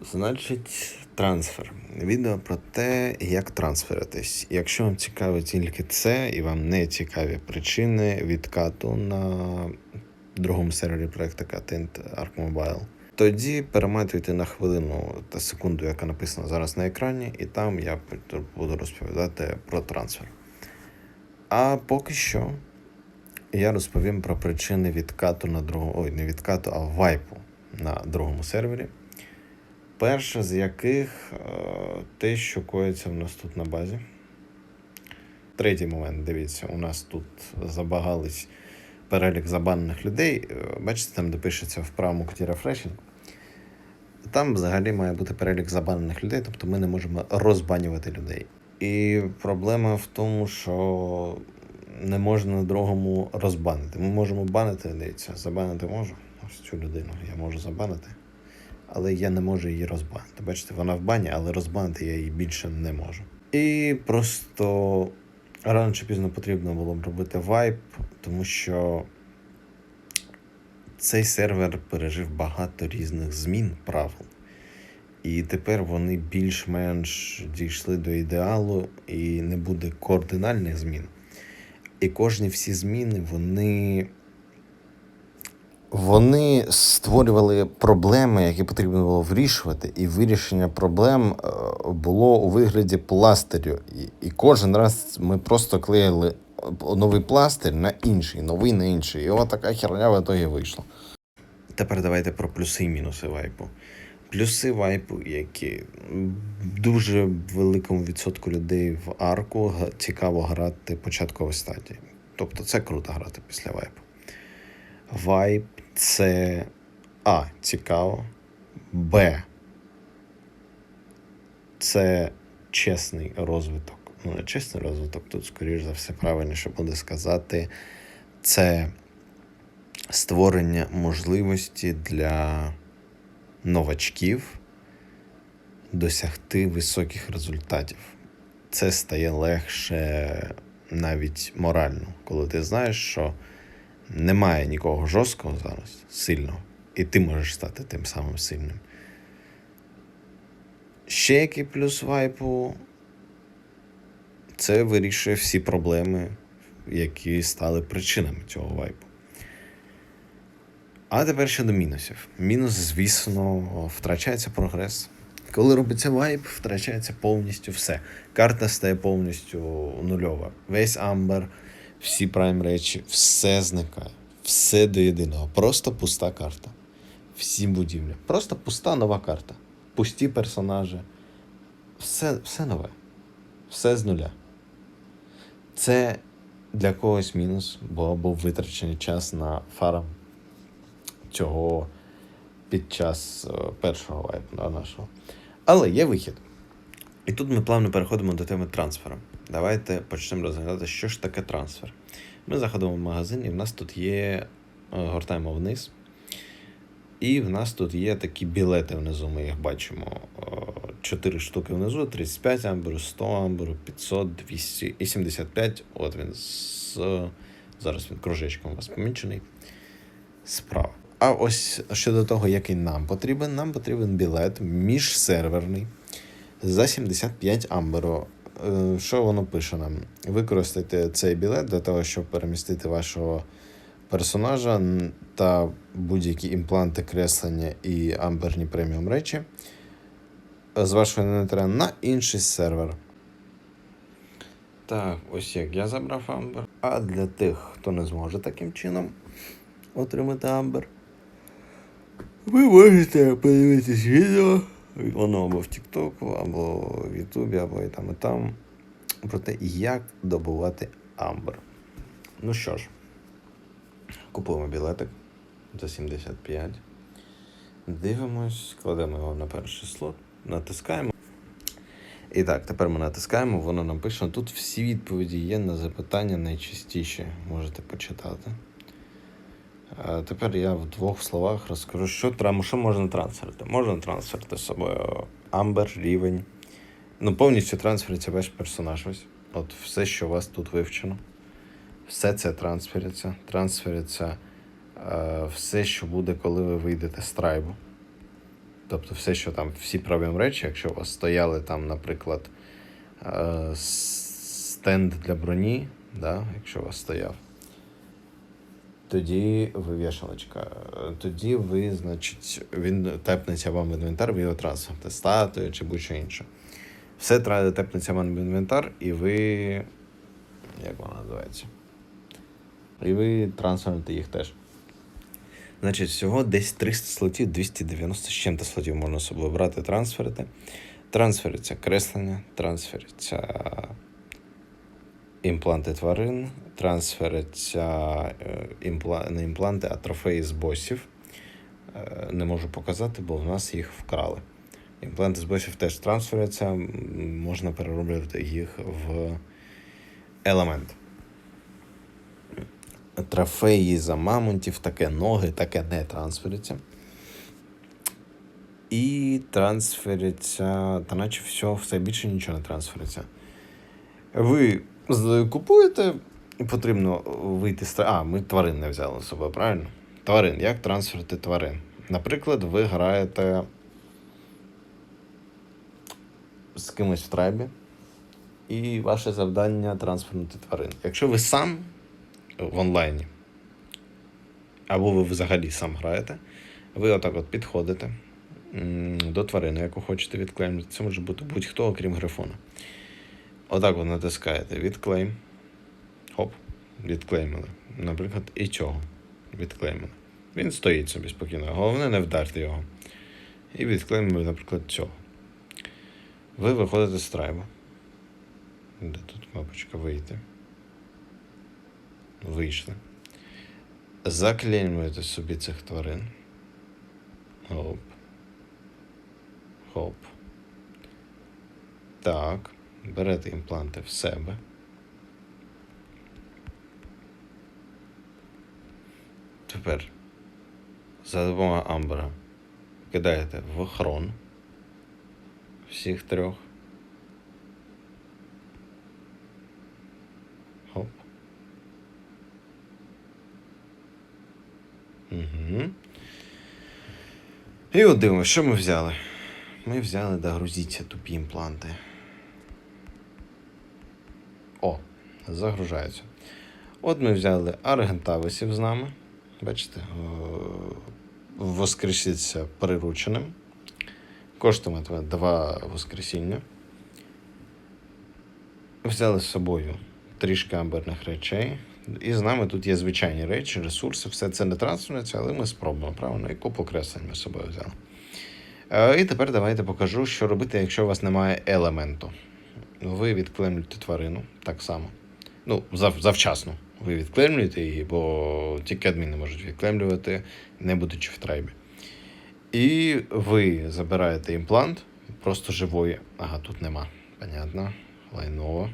Значить, трансфер. Відео про те, як трансферитись. Якщо вам цікаво тільки це, і вам не цікаві причини відкату на другому сервері проекту Content Arc Mobile, тоді перематуйте на хвилину та секунду, яка написана зараз на екрані, і там я буду розповідати про трансфер. А поки що я розповім про причини відкату на другому, ой, не відкату, а вайпу на другому сервері. Перша з яких е, те, що коїться в нас тут на базі. Третій момент, дивіться, у нас тут забагались перелік забанених людей. Е, Бачите, там, де пишеться в правому куті рефрешінг. Там взагалі має бути перелік забанених людей, тобто ми не можемо розбанювати людей. І проблема в тому, що не можна на другому розбанити. Ми можемо банити, дивіться, забанити можу. Ось цю людину я можу забанити але я не можу її розбанити. Бачите, вона в бані, але розбанити я її більше не можу. І просто рано чи пізно потрібно було б робити вайп, тому що цей сервер пережив багато різних змін правил. І тепер вони більш-менш дійшли до ідеалу, і не буде координальних змін. І кожні всі зміни, вони вони створювали проблеми, які потрібно було вирішувати, і вирішення проблем е, було у вигляді пластирю. І, кожен раз ми просто клеїли новий пластир на інший, новий на інший. І от така херня в ітогі вийшла. Тепер давайте про плюси і мінуси вайпу. Плюси вайпу, які дуже великому відсотку людей в арку цікаво грати початкові стадії. Тобто це круто грати після вайпу. Вайп це А. Цікаво. Б. Це чесний розвиток. Ну, не чесний розвиток, тут, скоріш за все, правильніше буде сказати. Це створення можливості для новачків досягти високих результатів. Це стає легше навіть морально, коли ти знаєш, що немає нікого жорсткого зараз, сильного, і ти можеш стати тим самим сильним. Ще який плюс вайпу це вирішує всі проблеми, які стали причинами цього вайпу. А тепер щодо мінусів. Мінус, звісно, втрачається прогрес. Коли робиться вайп, втрачається повністю все. Карта стає повністю нульова. Весь амбер, всі прайм речі, все зникає. Все до єдиного. Просто пуста карта. Всі будівлі. Просто пуста нова карта. Пусті персонажі. Все, все нове. Все з нуля. Це для когось мінус, бо був витрачений час на фарм цього під час е, першого вайпу нашого. Але є вихід. І тут ми плавно переходимо до теми трансфера. Давайте почнемо розглядати, що ж таке трансфер. Ми заходимо в магазин, і в нас тут є, е, гортаємо вниз. І в нас тут є такі білети внизу, ми їх бачимо. 4 штуки внизу, 35 амберу, 100 амберу, 500, 200 і 75. От він з. Зараз він кружечком у вас помічений. Справа. А ось щодо того, який нам потрібен, нам потрібен білет міжсерверний за 75 амберу. Е, Що воно пише нам? Використайте цей білет для того, щоб перемістити вашого персонажа та будь-які імпланти, креслення і амберні преміум речі з вашого інвентаря на інший сервер. Так, ось як я забрав амбер. А для тих, хто не зможе таким чином отримати амбер, ви можете подивитись відео. Воно або в Тіктоку, або в Ютубі, або і там, і там. Про те, як добувати амбер. Ну що ж, купуємо білетик за 75. Дивимось, кладемо його на перший слот, натискаємо. І так, тепер ми натискаємо, воно нам пише. Тут всі відповіді є на запитання найчастіші. Можете почитати. Тепер я в двох словах розкажу, що що можна трансферити. Можна трансферити з собою амбер, рівень. Ну, повністю трансфериться ваш персонаж. Ось. От все, що у вас тут вивчено. Все це трансфериться. Трансфериться е, все, що буде, коли ви вийдете з трайбу. Тобто все, що там, всі правильні речі, якщо у вас стояли там, наприклад, е, стенд для броні, да, якщо у вас стояв, тоді ви вішалочка, тоді ви, значить, він тепнеться вам в інвентар, ви його трансферте, статую чи будь-що інше. Все тепнеться вам в інвентар, і ви. Як вона називається? І ви трансферите їх теж. Значить, всього десь 300 слотів, 290 з чим-то слотів можна собою брати, трансферити. Трансфериться креслення, трансфериться імпланти тварин, трансфериться е, імпла... не імпланти, а трофеї з босів. Е, Не можу показати, бо в нас їх вкрали. Імпланти з босів теж трансферяться, можна перероблювати їх в елемент. Трофеї за мамонтів, таке ноги, таке не трансфериться. І трансфериться, та наче все, все більше нічого не трансфериться. Ви купуєте, потрібно вийти з. А, ми тварин не взяли з собою, правильно? Тварин. Як трансферити тварин? Наприклад, ви граєте з кимось в трайбі, і ваше завдання трансфернути тварин. Якщо ви сам в онлайні, або ви взагалі сам граєте, ви отак от підходите до тварини, яку хочете відклеймити. Це може бути будь-хто, окрім грифона. Отак от натискаєте відклейм. Хоп, відклеймили. Наприклад, і цього відклеймили. Він стоїть собі спокійно. Головне, не вдарте його. І відклеймили, наприклад, цього. Ви виходите з трайбу. Де тут кнопочка вийти? Вийшли. Заклеймуєте собі цих тварин. Хоп. Хоп. Так. Берете імпланти в себе. Тепер за допомогою амбера кидаєте в охрон всіх трьох. Хоп. Угу. І от дивимося, що ми взяли. Ми взяли, да, грузіться тупі імпланти. О, загружаються. От ми взяли аргентависів з нами. Бачите, воскреситься прирученим. Коштуватиме два воскресіння. Взяли з собою трішки амберних речей. І з нами тут є звичайні речі, ресурси, все це не трансферується, але ми спробуємо, правильно? І купу креслень ми з собою взяли. Е, І тепер давайте покажу, що робити, якщо у вас немає елементу. Ви відклемлюєте тварину так само. Ну, зав, завчасно. Ви відклемлюєте її, бо тільки адміни можуть відклемлювати, не будучи в трайбі. І ви забираєте імплант просто живої. Ага, тут нема. Понятно. Лайново.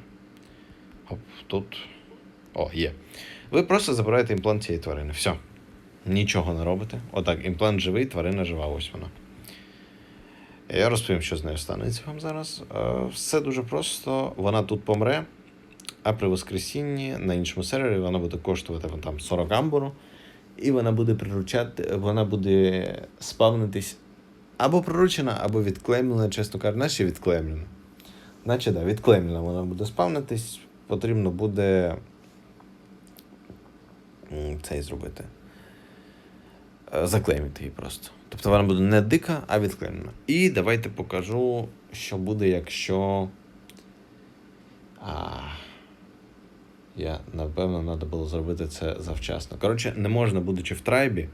Оп, тут. О, є. Ви просто забираєте імплант цієї тварини. Все. Нічого не робите. Отак, імплант живий, тварина жива, ось вона. Я розповім, що з нею станеться вам зараз. Е, Все дуже просто. Вона тут помре, а при воскресінні на іншому сервері вона буде коштувати там 40 амбуру, і вона буде приручати, вона буде спавнитись або приручена, або відклеймлена, чесно кажучи, наче відклеймлена. Наче да, відклеймлена вона буде спавнитись, потрібно буде м, цей зробити. Е, Заклеймити її просто. Тобто вона буде не дика, а відклеєна. І давайте покажу, що буде, якщо. А... Я напевно треба було зробити це завчасно. Коротше, не можна, будучи в трайбі,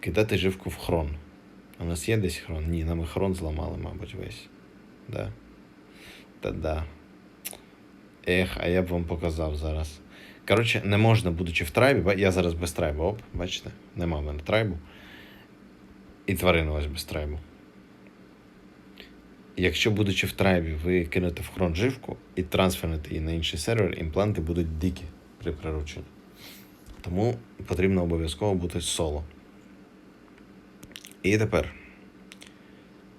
кидати живку в хрон. У нас є десь хрон? Ні, нам і хрон зламали, мабуть, весь. Да. Та да. Ех, а я б вам показав зараз. Коротше, не можна, будучи в трайбі, я зараз без трайбу, оп, бачите, нема в мене трайбу. І тварина ось без трайбу. Якщо, будучи в трайбі, ви кинете в хрон живку і трансфернете її на інший сервер, імпланти будуть дикі при прирученні. Тому потрібно обов'язково бути соло. І тепер.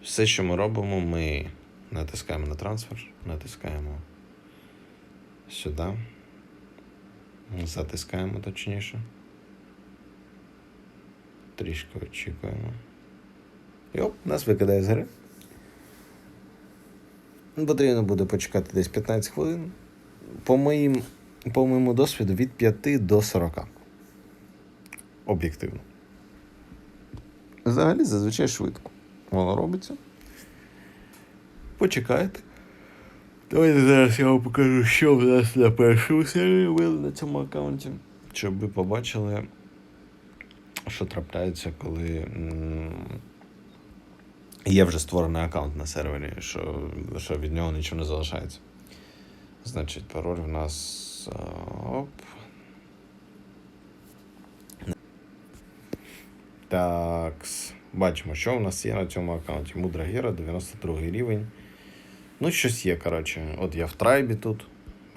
Все, що ми робимо, ми натискаємо на трансфер, натискаємо сюди. Затискаємо точніше. Трішки очікуємо. І оп, нас викидає з гри. Потрібно буде почекати десь 15 хвилин. По, моїм, по моєму досвіду від 5 до 40. Об'єктивно. Взагалі зазвичай швидко. Воно робиться. Почекайте. Давайте зараз я вам покажу, що в нас на першому серії було на цьому аккаунті. Щоб ви побачили, що трапляється, коли є вже створений аккаунт на сервері, що, що від нього нічого не залишається. Значить, пароль в нас. Оп. Так. Бачимо, що в нас є на цьому аккаунті. Мудра Гера, 92 рівень. Ну, щось є, коротше. От я в трайбі тут.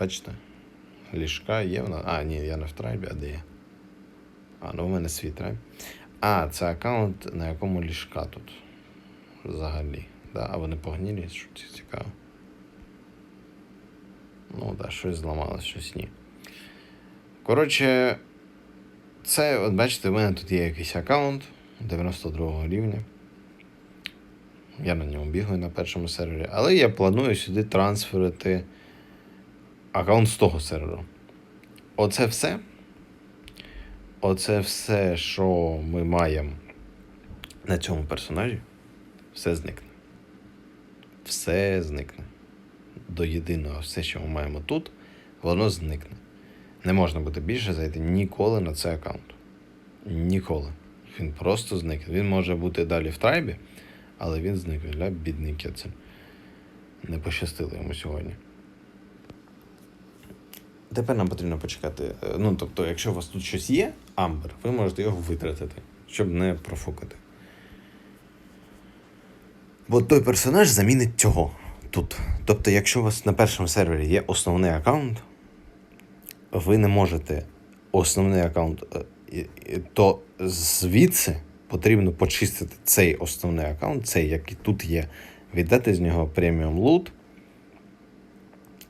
Бачите? Ліжка є в нас. А, ні, я не в трайбі, а де я? А, ну у мене свій трайб. А, це аккаунт, на якому ліжка тут. Взагалі. Да? А вони погнілі, що це цікаво. Ну, да, щось зламалось, щось ні. Коротше, це, от бачите, в мене тут є якийсь аккаунт 92 рівня. Я на ньому бігаю на першому сервері, але я планую сюди трансферити аккаунт з того серверу. Оце все. Оце все, що ми маємо на цьому персонажі, все зникне. Все зникне. До єдиного, все, що ми маємо тут, воно зникне. Не можна буде більше зайти ніколи на цей аккаунт. Ніколи. Він просто зникне. Він може бути далі в трайбі, але він зникне для бідника. Це не пощастило йому сьогодні. Тепер нам потрібно почекати. е, Ну, тобто, якщо у вас тут щось є, Амбер, ви можете його витратити, щоб не профукати. Бо той персонаж замінить цього тут. Тобто, якщо у вас на першому сервері є основний аккаунт, ви не можете основний аккаунт, е, то звідси потрібно почистити цей основний аккаунт, цей, який тут є, віддати з нього преміум лут.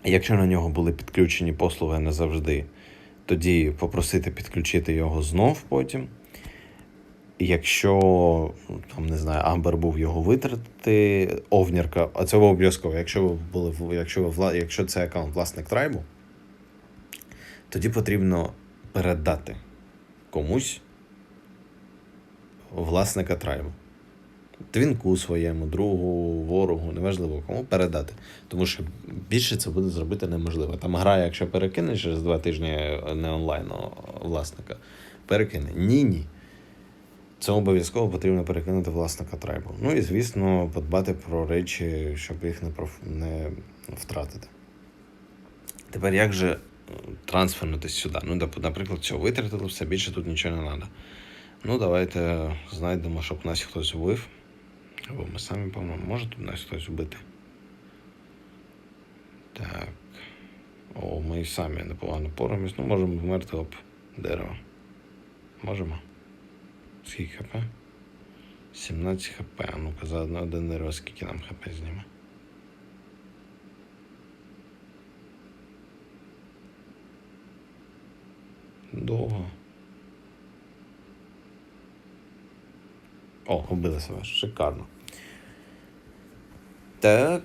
Якщо на нього були підключені послуги не завжди, тоді попросити підключити його знов потім. Якщо ну, там не знаю, Амбер був його витратити, овнірка, а це обов'язково. Якщо ви були якщо ви якщо це аккаунт власник трайбу, тоді потрібно передати комусь власника трайбу. Твінку своєму, другу, ворогу, неважливо кому передати. Тому що більше це буде зробити неможливо. Там гра, якщо перекине через два тижні не онлайн власника, перекине. Ні, ні. Це обов'язково потрібно перекинути власника трайбу. Ну і, звісно, подбати про речі, щоб їх не, проф... не втратити. Тепер як же е, трансфернутися сюди? Ну, наприклад, все, витратили все, більше тут нічого не треба. Ну, давайте знайдемо, щоб нас хтось вбив. Або ми самі помимо. Може тут нас хтось вбити? Так. О, ми самі непогано порамось. Ну, можемо вмерти об дерево. Можемо. Скільки хп? 17 хп. А ну-ка, заодно один дерево, скільки нам хп зніме. Довго. О, убили себе. Шикарно. Так.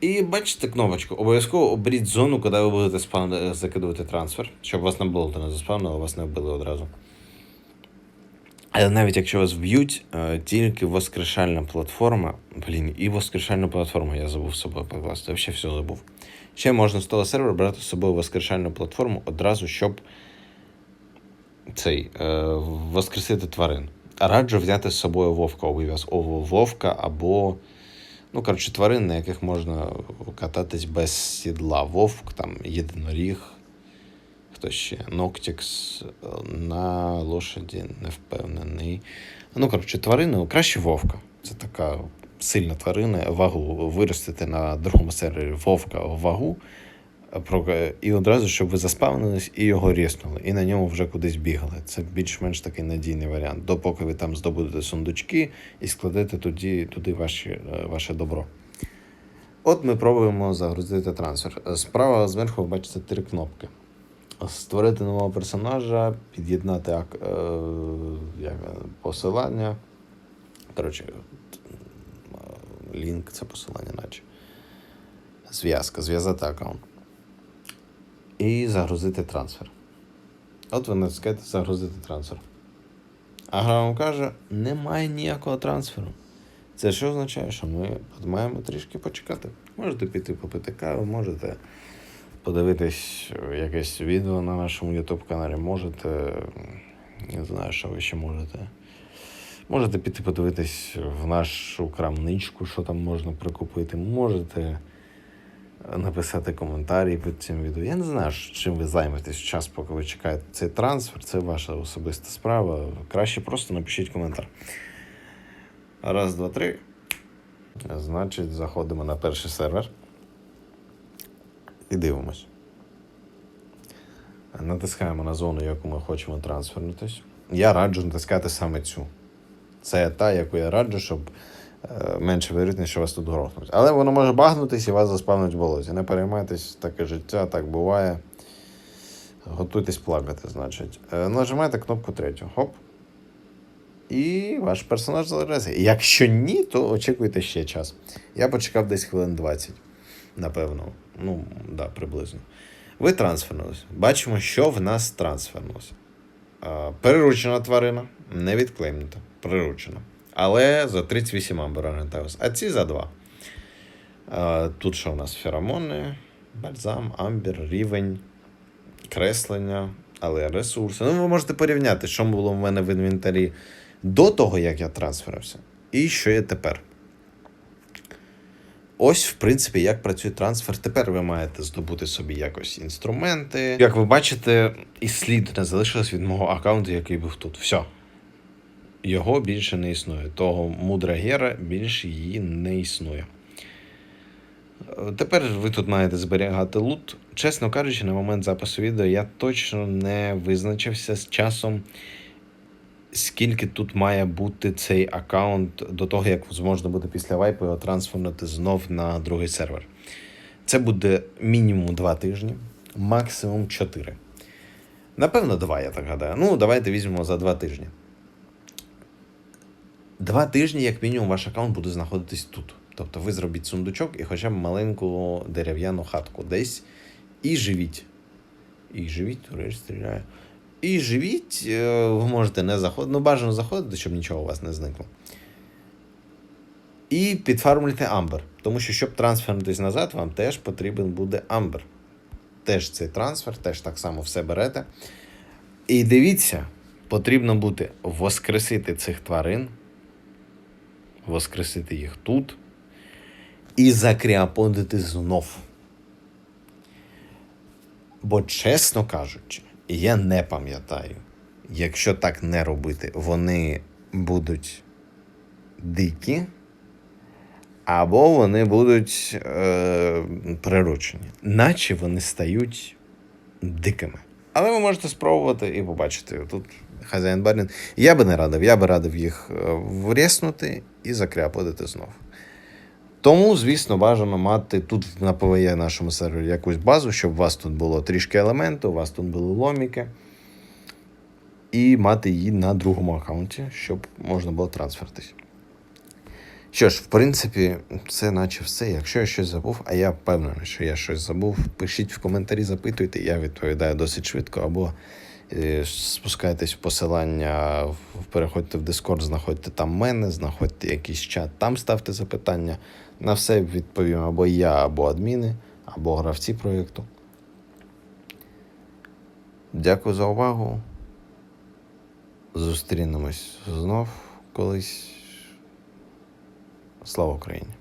І бачите кнопочку. Обов'язково оберіть зону, куди ви будете спам... закидувати трансфер, щоб вас не було, то не заспавнило, вас не вбили одразу. Але навіть якщо вас вб'ють, е, тільки воскрешальна платформа. Блін, і воскрешальну платформу я забув з собою покласти. Взагалі все забув. Ще можна з того сервера брати з собою воскрешальну платформу одразу, щоб цей е, воскресити тварин. Раджу взяти з собою вовка обов'язково вовка або. Ну, коротше, тварин, на яких можна кататись без сідла. Вовк, там, єдиноріг, хто ще, Ноктікс е, на лошаді не впевнений. Ну, коротше, тварину краще вовка. Це така сильна тварина. Вагу виростити на другому сервері вовка вагу. е, І одразу, щоб ви заспавнились і його ріснули, і на ньому вже кудись бігали. Це більш-менш такий надійний варіант. Допоки ви там здобудете сундучки і складете туди, туди ваші, е, ваше добро. От ми пробуємо загрузити трансфер. Е, Справа зверху бачите три кнопки. Створити нового персонажа, під'єднати е, як, посилання. Коротше, лінк, це посилання, наче. Зв'язка, зв'язати аккаунт. І загрузити трансфер. От ви натискаєте загрузити трансфер. А гра вам каже, немає ніякого трансферу. Це що означає, що ми маємо трішки почекати. Можете піти попити каву, можете подивитись якесь відео на нашому YouTube каналі, можете. Не знаю, що ви ще можете. Можете піти подивитись в нашу крамничку, що там можна прикупити. Можете написати коментарі під цим відео. Я не знаю, чим ви займетесь в час, поки ви чекаєте цей трансфер. Це ваша особиста справа. Краще просто напишіть коментар. Раз, два, три. Значить, заходимо на перший сервер. І дивимось. Натискаємо на зону, яку ми хочемо трансфернутись. Я раджу натискати саме цю. Це та, яку я раджу, щоб е, менше вірогідність, що вас тут грохнуть. Але воно може багнутись і вас заспавнуть в болоті. Не переймайтесь, таке життя, так буває. Готуйтесь плакати, значить. Е, Нажимаєте кнопку третю. Хоп. І ваш персонаж залежить. Якщо ні, то очікуйте ще час. Я почекав десь хвилин 20, напевно. Ну, да, приблизно. Ви трансфернулись. Бачимо, що в нас трансфернулося. Переручена тварина, не відклеймнута. Приручена. Але за 38 амбер орієнтуюсь. А ці за 2. Е, Тут що у нас феромони, бальзам, амбір, рівень, креслення, але ресурси. Ну, ви можете порівняти, що було в мене в інвентарі до того, як я трансферився, і що є тепер. Ось, в принципі, як працює трансфер. Тепер ви маєте здобути собі якось інструменти. Як ви бачите, і слід не залишилось від мого аккаунту, який був тут. Все. Його більше не існує. Того мудра гера більше її не існує. Тепер ви тут маєте зберігати лут. Чесно кажучи, на момент запису відео я точно не визначився з часом, скільки тут має бути цей аккаунт до того, як зможна буде після вайпу його трансфернути знов на другий сервер. Це буде мінімум 2 тижні, максимум 4. Напевно, 2, я так гадаю. Ну, давайте візьмемо за 2 тижні. Два тижні, як мінімум, ваш аккаунт буде знаходитись тут. Тобто ви зробіть сундучок і хоча б маленьку дерев'яну хатку десь і живіть. І живіть, турель стріляє. І живіть, е, ви можете не заходити. Ну, бажано заходити, щоб нічого у вас не зникло. І підфармлюйте амбер. Тому що, щоб трансфернутися назад, вам теж потрібен буде амбер. Теж цей трансфер, теж так само все берете. І дивіться, потрібно буде воскресити цих тварин, воскресити їх тут і закріаподити знов. Бо, чесно кажучи, я не пам'ятаю, якщо так не робити, вони будуть дикі, або вони будуть е, приручені, наче вони стають дикими. Але ви можете спробувати і побачити тут хазяїн барін. Я би не радив, я би радив їх е, вріснути і закряподити знов. Тому, звісно, бажано мати тут на ПВЕ нашому сервері якусь базу, щоб у вас тут було трішки елементу, у вас тут були ломіки. І мати її на другому аккаунті, щоб можна було трансфертись. Що ж, в принципі, це наче все. Якщо я щось забув, а я впевнений, що я щось забув, пишіть в коментарі, запитуйте, я відповідаю досить швидко, або спускайтесь в посилання, переходьте в Discord, знаходьте там мене, знаходьте якийсь чат, там ставте запитання. На все відповім або я, або адміни, або гравці проєкту. Дякую за увагу. Зустрінемось знов колись. Слава Україні!